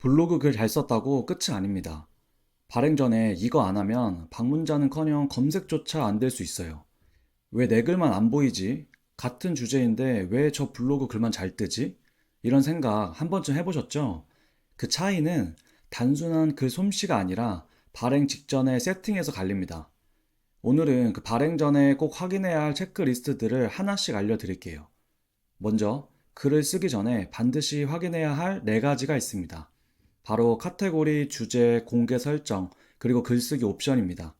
블로그 글 잘 썼다고 끝이 아닙니다. 발행 전에 이거 안 하면 방문자는커녕 검색조차 안 될 수 있어요. 왜 내 글만 안 보이지? 같은 주제인데 왜 저 블로그 글만 잘 뜨지? 이런 생각 한 번쯤 해보셨죠? 그 차이는 단순한 글 솜씨가 아니라 발행 직전에 세팅에서 갈립니다. 오늘은 그 발행 전에 꼭 확인해야 할 체크리스트들을 하나씩 알려드릴게요. 먼저 글을 쓰기 전에 반드시 확인해야 할 네 가지가 있습니다. 바로 카테고리, 주제, 공개 설정, 그리고 글쓰기 옵션입니다.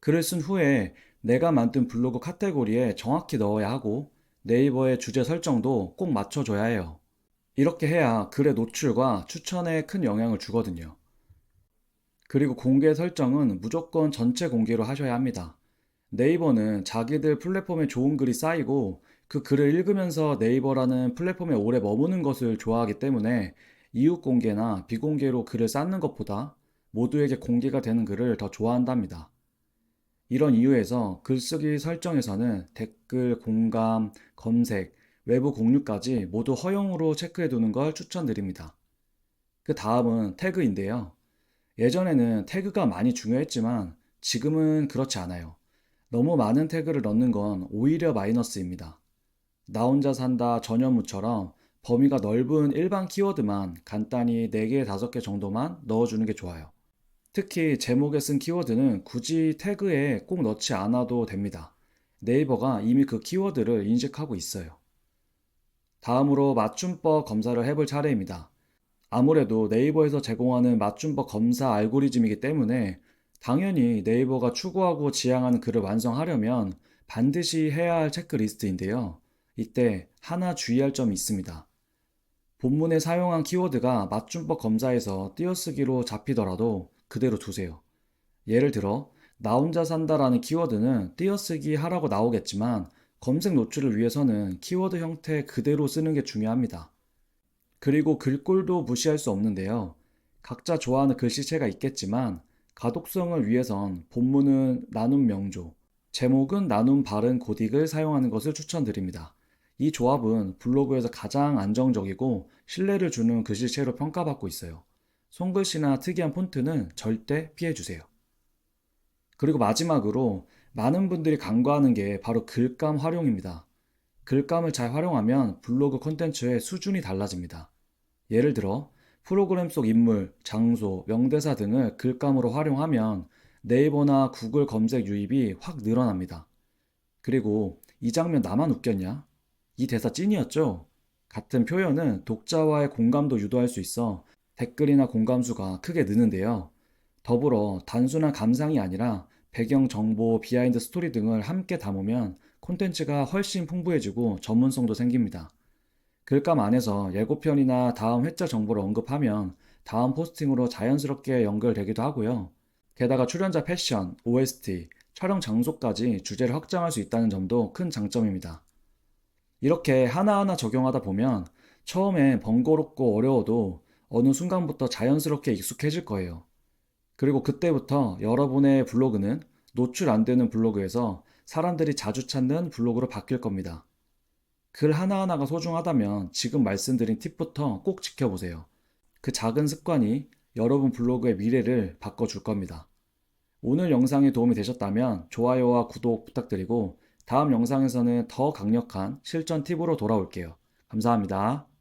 글을 쓴 후에 내가 만든 블로그 카테고리에 정확히 넣어야 하고 네이버의 주제 설정도 꼭 맞춰줘야 해요. 이렇게 해야 글의 노출과 추천에 큰 영향을 주거든요. 그리고 공개 설정은 무조건 전체 공개로 하셔야 합니다. 네이버는 자기들 플랫폼에 좋은 글이 쌓이고 그 글을 읽으면서 네이버라는 플랫폼에 오래 머무는 것을 좋아하기 때문에 이웃 공개나 비공개로 글을 쌓는 것보다 모두에게 공개가 되는 글을 더 좋아한답니다. 이런 이유에서 글쓰기 설정에서는 댓글, 공감, 검색, 외부 공유까지 모두 허용으로 체크해 두는 걸 추천드립니다. 그 다음은 태그인데요. 예전에는 태그가 많이 중요했지만 지금은 그렇지 않아요. 너무 많은 태그를 넣는 건 오히려 마이너스입니다. 나 혼자 산다 전현무처럼 범위가 넓은 일반 키워드만 간단히 4개, 5개 정도만 넣어주는 게 좋아요. 특히 제목에 쓴 키워드는 굳이 태그에 꼭 넣지 않아도 됩니다. 네이버가 이미 그 키워드를 인식하고 있어요. 다음으로 맞춤법 검사를 해볼 차례입니다. 아무래도 네이버에서 제공하는 맞춤법 검사 알고리즘이기 때문에 당연히 네이버가 추구하고 지향하는 글을 완성하려면 반드시 해야 할 체크리스트인데요. 이때 하나 주의할 점이 있습니다. 본문에 사용한 키워드가 맞춤법 검사에서 띄어쓰기로 잡히더라도 그대로 두세요. 예를 들어, 나 혼자 산다라는 키워드는 띄어쓰기 하라고 나오겠지만 검색 노출을 위해서는 키워드 형태 그대로 쓰는 게 중요합니다. 그리고 글꼴도 무시할 수 없는데요. 각자 좋아하는 글씨체가 있겠지만 가독성을 위해선 본문은 나눔 명조, 제목은 나눔 바른 고딕을 사용하는 것을 추천드립니다. 이 조합은 블로그에서 가장 안정적이고 신뢰를 주는 글씨체로 평가받고 있어요. 손글씨나 특이한 폰트는 절대 피해주세요. 그리고 마지막으로 많은 분들이 간과하는 게 바로 글감 활용입니다. 글감을 잘 활용하면 블로그 콘텐츠의 수준이 달라집니다. 예를 들어 프로그램 속 인물, 장소, 명대사 등을 글감으로 활용하면 네이버나 구글 검색 유입이 확 늘어납니다. 그리고 이 장면 나만 웃겼냐? 이 대사 찐이었죠? 같은 표현은 독자와의 공감도 유도할 수 있어 댓글이나 공감수가 크게 느는데요. 더불어 단순한 감상이 아니라 배경 정보, 비하인드 스토리 등을 함께 담으면 콘텐츠가 훨씬 풍부해지고 전문성도 생깁니다. 글감 안에서 예고편이나 다음 회차 정보를 언급하면 다음 포스팅으로 자연스럽게 연결되기도 하고요. 게다가 출연자 패션, OST, 촬영 장소까지 주제를 확장할 수 있다는 점도 큰 장점입니다. 이렇게 하나하나 적용하다 보면 처음엔 번거롭고 어려워도 어느 순간부터 자연스럽게 익숙해질 거예요. 그리고 그때부터 여러분의 블로그는 노출 안 되는 블로그에서 사람들이 자주 찾는 블로그로 바뀔 겁니다. 글 하나하나가 소중하다면 지금 말씀드린 팁부터 꼭 지켜보세요. 그 작은 습관이 여러분 블로그의 미래를 바꿔줄 겁니다. 오늘 영상이 도움이 되셨다면 좋아요와 구독 부탁드리고 다음 영상에서는 더 강력한 실전 팁으로 돌아올게요. 감사합니다.